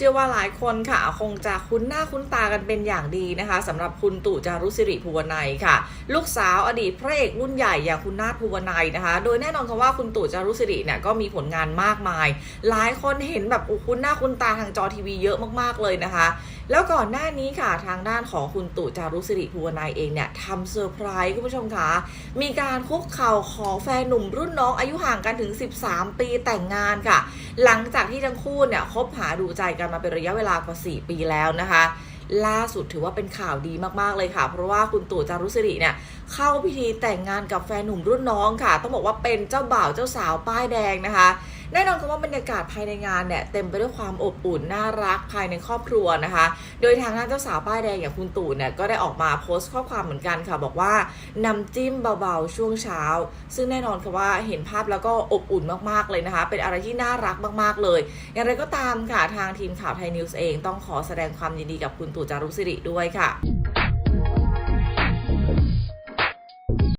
ชื่อว่าหลายคนค่ะคงจะคุ้นหน้าคุ้นตากันเป็นอย่างดีนะคะสำหรับคุณตู่จารุสิริภูวนัยค่ะ ลูกสาวอดีตพระเอกรุ่นใหญ่อย่างคุณนาถภูวนัยนะคะ โดยแน่นอนคำว่าคุณตู่จารุสิริเนี่ยก็มีผลงานมากมาย หลายคนเห็นแบบคุ้นหน้าคุ้นตาทางจอทีวีเยอะมากๆเลยนะคะ แล้วก่อนหน้านี้ค่ะทางด้านของคุณตู่จารุสิริภูวนัยเองเนี่ยทำเซอร์ไพรส์คุณผู้ชมคะมีการคุกเข่าขอแฟนหนุ่มรุ่นน้องอายุห่างกันถึง 13 ปีแต่งงานค่ะ หลังจากที่ทั้งคู่เนี่ยคบหาดูใจกันมาเป็นระยะเวลากว่า 4 ปีแล้วนะคะ ล่าสุดถือว่าเป็นข่าวดีมากๆเลยค่ะ เพราะว่าคุณตู่จารุสิริเนี่ยเข้าพิธีแต่งงานกับแฟนหนุ่มรุ่นน้องค่ะ ต้องบอกว่าเป็นเจ้าบ่าวเจ้าสาวป้ายแดงนะคะ แน่นอนคำว่าบรรยากาศภายในงานเนี่ยเต็มไปด้วยความอบอุ่นน่ารักภายในครอบครัวนะคะ โดยทางด้านเจ้าสาวป้ายแดงอย่างคุณตู่เนี่ยก็ได้ออกมาโพสต์ข้อความเหมือนกันค่ะ บอกว่าน้ำจิ้มเบาๆช่วงเช้า ซึ่งแน่นอนค่ะว่าเห็นภาพแล้วก็อบอุ่นมากๆเลยนะคะ เป็นอะไรที่น่ารักมากๆเลย อย่างไรก็ตามค่ะทางทีมข่าวไทยนิวส์เองต้องขอแสดงความยินดีกับคุณตู่จารุสิริด้วยค่ะ